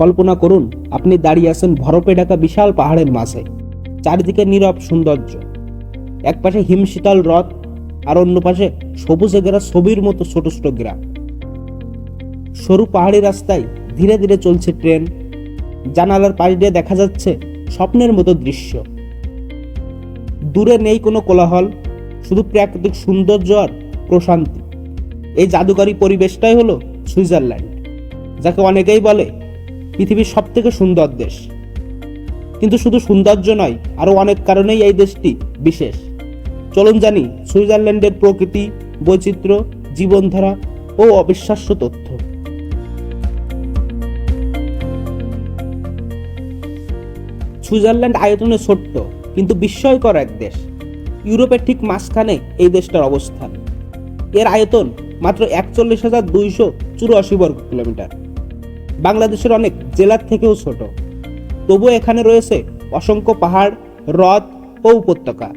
কল্পনা করুন, আপনি দাঁড়িয়ে আছেন বরফে ঢাকা বিশাল পাহাড়ের মাঝে। চারিদিকে নীরব সৌন্দর্য। এক পাশে হিমশীতল হ্রদ, আর অন্য পাশে সবুজে ঘেরা ছবির মতো ছোট ছোট গ্রাম। সরু পাহাড়ি রাস্তায় ধীরে ধীরে চলছে ট্রেন। জানালার পাশ দিয়ে দেখা যাচ্ছে স্বপ্নের মতো দৃশ্য। দূরে নেই কোনো কোলাহল, শুধু প্রাকৃতিক সৌন্দর্য আর প্রশান্তি। এই জাদুকরী পরিবেশটাই হলো সুইজারল্যান্ড, যাকে অনেকেই বলে পৃথিবীর সব থেকে সুন্দর দেশ। কিন্তু শুধু সৌন্দর্য নয়, আরও অনেক কারণেই এই দেশটি বিশেষ। চলুন জানি সুইজারল্যান্ডের প্রকৃতি, বৈচিত্র্য, জীবনধারা ও অবিশ্বাস্য তথ্য। সুইজারল্যান্ড আয়তনে ছোট্ট, কিন্তু বিস্ময়কর এক দেশ। ইউরোপের ঠিক মাঝখানে এই দেশটার অবস্থান। এর আয়তন মাত্র একচল্লিশ হাজার দুইশো চুরাশি বর্গ কিলোমিটার। বাংলাদেশের অনেক জেলার থেকেও ছোট। তবুও এখানে রয়েছে অসংখ্য পাহাড়, হ্রদ ও উপত্যকা।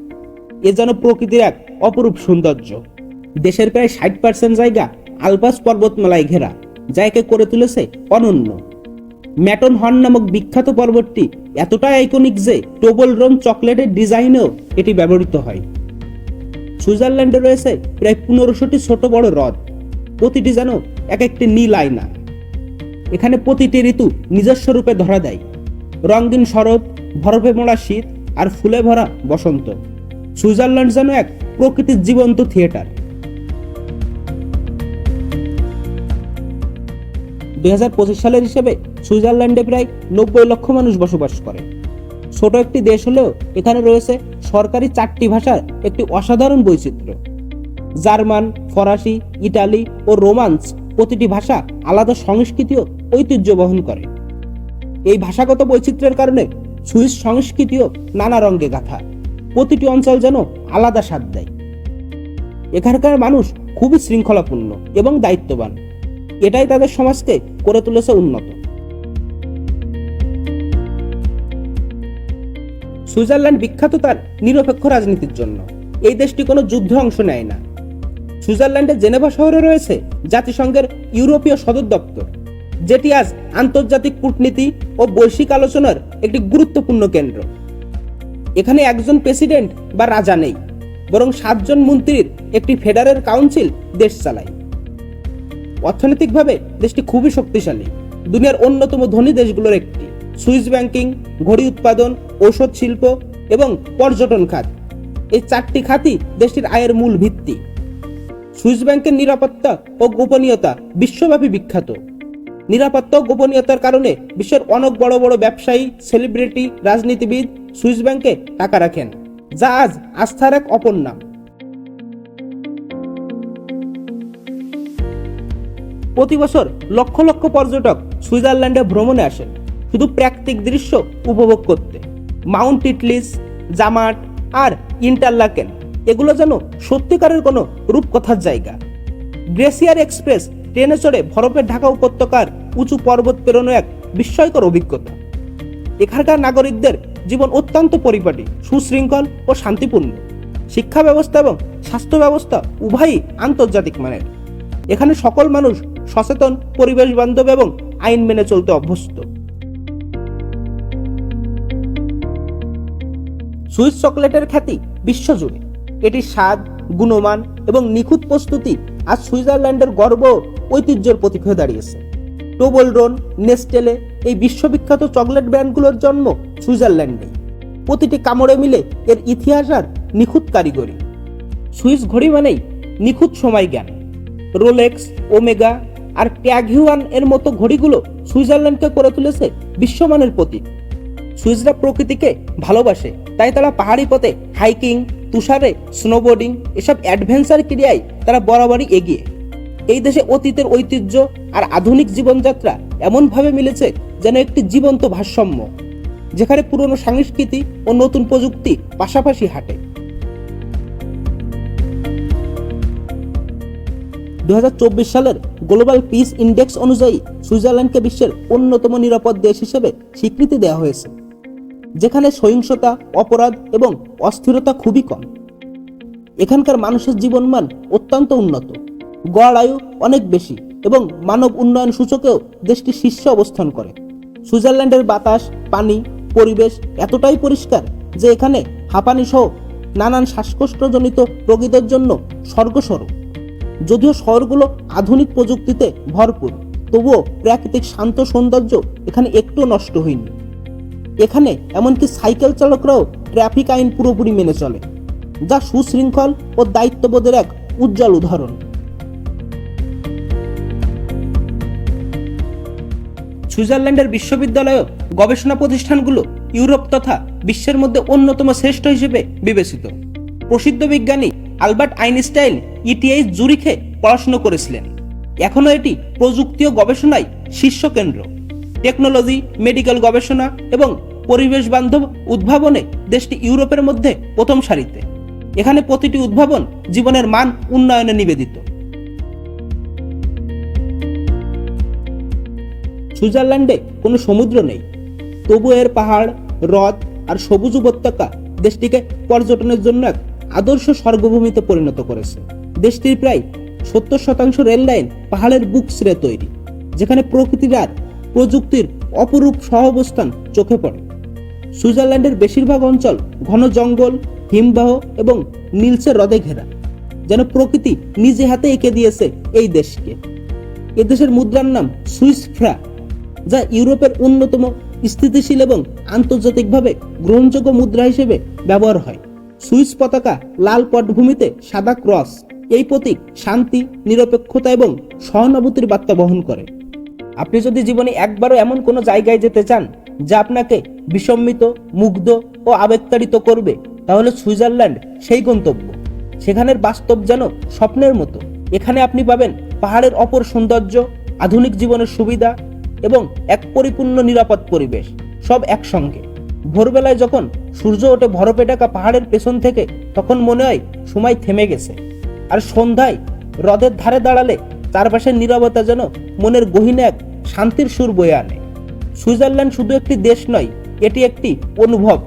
এ যেন প্রকৃতির এক অপরূপ সৌন্দর্য। দেশের প্রায় ষাট পার্সেন্ট জায়গা আলপাস পর্বতমালায় ঘেরা, যা একে করে তুলেছে অনন্য। ম্যাটন হর্ন নামক বিখ্যাত পর্বতটি এতটাই আইকনিক যে টোবল রোন চকলেটের ডিজাইনেও এটি ব্যবহৃত হয়। সুইজারল্যান্ডে রয়েছে প্রায় পনেরোশোটি ছোট বড় হ্রদ। প্রতিটি যেন এক একটি নীল আয়না। এখানে প্রতিটি ঋতু নিজস্ব রূপে ধরা দেয়। রঙিন শরৎ বরফে মোড়া শীত আর ফুলে ভরা বসন্ত। সুইজারল্যান্ড যেন এক প্রকৃতির জীবন্ত থিয়েটার। দুই হাজার পঁচিশ সালের হিসেবে সুইজারল্যান্ডে প্রায় নব্বই লক্ষ মানুষ বসবাস করে। ছোট একটি দেশ হলেও এখানে রয়েছে সরকারি চারটি ভাষার একটি অসাধারণ বৈচিত্র্য। জার্মান, ফরাসি ইটালি ও রোমান্স প্রতিটি ভাষা আলাদা সংস্কৃতি ও ঐতিহ্য বহন করে। এই ভাষাগত বৈচিত্র্যের কারণে সুইস সংস্কৃতিও নানা রঙে গাথা। প্রতিটি অঞ্চল যেন আলাদা স্বাদ দেয়। এখানকার মানুষ খুবই শৃঙ্খলাপূর্ণ এবং দায়িত্ববান। এটাই তাদের সমাজকে করে তুলেছে উন্নত। সুইজারল্যান্ড বিখ্যাত তার নিরপেক্ষ রাজনীতির জন্য। এই দেশটি কোনো যুদ্ধে অংশ নেয় না। সুইজারল্যান্ডের জেনেভা শহরে রয়েছে জাতিসংঘের ইউরোপীয় সদর দপ্তর, যেটি আজ আন্তর্জাতিক কূটনীতি ও বৈশ্বিক আলোচনার একটি গুরুত্বপূর্ণ কেন্দ্র। এখানে একজন প্রেসিডেন্ট বা রাজা নেই, বরং সাতজন মন্ত্রীর একটি ফেডারেল কাউন্সিল দেশ চালায়। অর্থনৈতিকভাবে দেশটি খুবই শক্তিশালী, দুনিয়ার অন্যতম ধনী দেশগুলোর একটি। সুইস ব্যাংকিং, ঘড়ি উৎপাদন, ঔষধ শিল্প এবং পর্যটন খাত। এই চারটি খাতই দেশটির আয়ের মূল ভিত্তি। সুইস ব্যাংকের নিরাপত্তা ও গোপনীয়তা বিশ্বব্যাপী বিখ্যাত। নিরাপত্তা ও গোপনীয়তার কারণে বিশ্বের অনেক বড় বড় ব্যবসায়ী, সেলিব্রিটি, রাজনীতিবিদ সুইস ব্যাংকে টাকা রাখেন, যা আজ আস্থার এক অপর নাম। প্রতি বছর লক্ষ লক্ষ পর্যটক সুইজারল্যান্ডে ভ্রমণে আসেন, শুধু প্রাকৃতিক দৃশ্য উপভোগ করতে। মাউন্ট ইটলিস, জামাট আর ইন্টারলাকেন এগুলো যেন সত্যিকারের কোনো রূপকথার জায়গা। গ্লেসিয়ার এক্সপ্রেস ট্রেনে চড়ে বরফের ঢাকা উপত্যকার উঁচু পর্বত পেরোনো এক বিস্ময়কর অভিজ্ঞতা। এখানকার নাগরিকদের জীবন অত্যন্ত পরিপাটি, সুশৃঙ্খল ও শান্তিপূর্ণ। শিক্ষা ব্যবস্থা এবং স্বাস্থ্য ব্যবস্থা উভয়ই আন্তর্জাতিক মানের। এখানে সকল মানুষ সচেতন পরিবেশ বান্ধব এবং আইন মেনে চলতে অভ্যস্ত। সুইস চকলেটের খ্যাতি বিশ্বজুড়ে। এটির স্বাদ, গুণমান এবং নিখুঁত প্রস্তুতি আজ সুইজারল্যান্ডের গর্ব ঐতিহ্যের প্রতীক হয়ে দাঁড়িয়েছে। টোবলরন নেস্টেলে এই বিশ্ববিখ্যাত চকলেট ব্র্যান্ডগুলোর জন্ম সুইজারল্যান্ডে। প্রতিটি কামড়ে মিলে এর ইতিহাস আর নিখুঁত কারিগরি। সুইস ঘড়ি মানেই নিখুঁত সময় জ্ঞান। রোলেক্স, ওমেগা আর ট্যাগহিউয়ান এর মতো ঘড়িগুলো সুইজারল্যান্ডকে করে তুলেছে বিশ্বমানের প্রতীক। সুইসরা প্রকৃতিকে ভালোবাসে, তাই তারা পাহাড়ি পথে হাইকিং তুষারে, স্নোবোর্ডিং এসব অ্যাডভেঞ্চার ক্রিয়ায় তারা বরাবরই এগিয়ে। এই দেশে অতীতের ঐতিহ্য আর আধুনিক জীবনযাত্রা এমনভাবে মিলেছে যেন একটি জীবন্ত ভারসাম্য, যেখানে পুরনো সংস্কৃতি ও নতুন প্রযুক্তি পাশাপাশি হাঁটে। দু হাজার চব্বিশ সালের গ্লোবাল পিস ইন্ডেক্স অনুযায়ী সুইজারল্যান্ডকে বিশ্বের অন্যতম নিরাপদ দেশ হিসেবে স্বীকৃতি দেওয়া হয়েছে। যেখানে সহিংসতা, অপরাধ এবং অস্থিরতা খুবই কম। এখানকার মানুষের জীবনমান অত্যন্ত উন্নত। গড় আয়ু অনেক বেশি এবং মানব উন্নয়ন সূচকেও দেশটি শীর্ষে অবস্থান করে। সুইজারল্যান্ডের বাতাস, পানি, পরিবেশ এতটাই পরিষ্কার যে এখানে হাঁপানি সহ নানান শ্বাসকষ্টজনিত রোগীদের জন্য স্বর্গস্বরূপ। যদিও শহরগুলো আধুনিক প্রযুক্তিতে ভরপুর, তবুও প্রাকৃতিক শান্ত সৌন্দর্য এখানে একটু নষ্ট হয়নি। এখানে এমনকি সাইকেল চালকরাও ট্রাফিক আইন পুরোপুরি মেনে চলে, যা সুশৃঙ্খল ও দায়িত্ববোধের এক উজ্জ্বল উদাহরণ। সুইজারল্যান্ডের বিশ্ববিদ্যালয় গবেষণা প্রতিষ্ঠানগুলো ইউরোপ তথা বিশ্বের মধ্যে অন্যতম শ্রেষ্ঠ হিসেবে বিবেচিত। প্রসিদ্ধ বিজ্ঞানী আলবার্ট আইনস্টাইন ইটিআই জুরিখে পড়াশোনা করেছিলেন। এখনও এটি প্রযুক্তি ও গবেষণায় শীর্ষ কেন্দ্র। টেকনোলজি, মেডিকেল গবেষণা এবং পরিবেশ বান্ধব উদ্ভাবনে দেশটি ইউরোপের মধ্যে প্রথম সারিতে। এখানে প্রতিটি উদ্ভাবন জীবনের মান উন্নয়নে নিবেদিত। সুইজারল্যান্ডে কোনো সমুদ্র নেই। তবু এর পাহাড়, হ্রদ আর সবুজ উপত্যকা দেশটিকে পর্যটনের জন্য এক আদর্শ স্বর্গভূমিতে পরিণত করেছে। দেশটির প্রায় সত্তর শতাংশ রেল লাইন পাহাড়ের বুক তৈরি, যেখানে প্রকৃতির আর প্রযুক্তির অপরূপ সহাবস্থান চোখে পড়ে। সুইজারল্যান্ডের বেশিরভাগ অঞ্চল ঘন জঙ্গল, হিমবাহ এবং নীলসে হ্রদে ঘেরা, যেন প্রকৃতি নিজে হাতে এঁকে দিয়েছে এই দেশকে। এদেশের মুদ্রার নাম সুইস ফ্রা, যা ইউরোপের অন্যতম স্থিতিশীল এবং আন্তর্জাতিকভাবে গ্রহণযোগ্য মুদ্রা হিসেবে ব্যবহার হয়। সুইস পতাকা লাল পটভূমিতে সাদা ক্রস, এই প্রতীক শান্তি, নিরপেক্ষতা এবং সহানুভূতির বার্তা বহন করে। আপনি যদি জীবনে একবারও এমন কোনো জায়গায় যেতে চান যা আপনাকে বিসম্মিত মুগ্ধ ও আবেগতাড়িত করবে, তাহলে সুইজারল্যান্ড সেই গন্তব্য। সেখানের বাস্তব যেন স্বপ্নের মতো। এখানে আপনি পাবেন পাহাড়ের অপর সৌন্দর্য, আধুনিক জীবনের সুবিধা এবং এক পরিপূর্ণ নিরাপদ পরিবেশ, সব একসঙ্গে। ভোরবেলায় যখন সূর্য ওঠে বরফে ঢাকা পাহাড়ের পেছন থেকে, তখন মনে হয় সময় থেমে গেছে। আর সন্ধ্যায় হ্রদের ধারে দাঁড়ালে চারপাশের নীরবতা যেন মনের গহীনে এক শান্তির সুর বয়ে আনে। সুইজারল্যান্ড শুধু একটি দেশ নয়, এটি একটি অনুভব,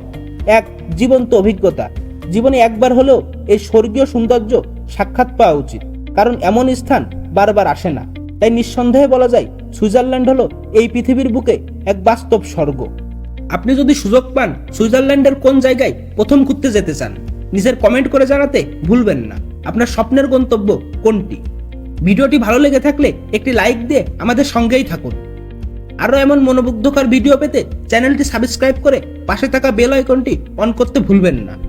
এক জীবন্ত অভিজ্ঞতা। জীবনে একবার হলেও এই স্বর্গীয় সৌন্দর্য সাক্ষাৎ পাওয়া উচিত, কারণ এমন স্থান বারবার আসে না। তাই নিঃসন্দেহে বলা যায়, সুইজারল্যান্ড হলো এই পৃথিবীর বুকে এক বাস্তব স্বর্গ। আপনি যদি সুযোগ পান সুইজারল্যান্ডের কোন জায়গায় প্রথম ঘুরতে যেতে চান, নিজের কমেন্ট করে জানাতে ভুলবেন না। আপনার স্বপ্নের গন্তব্য কোনটি? ভিডিওটি ভালো লেগে থাকলে একটি লাইক দিয়ে আমাদের সঙ্গেই থাকুন। আরও এমন মনোমুগ্ধকর ভিডিও পেতে চ্যানেলটি সাবস্ক্রাইব করে পাশে থাকা বেল আইকনটি অন করতে ভুলবেন না।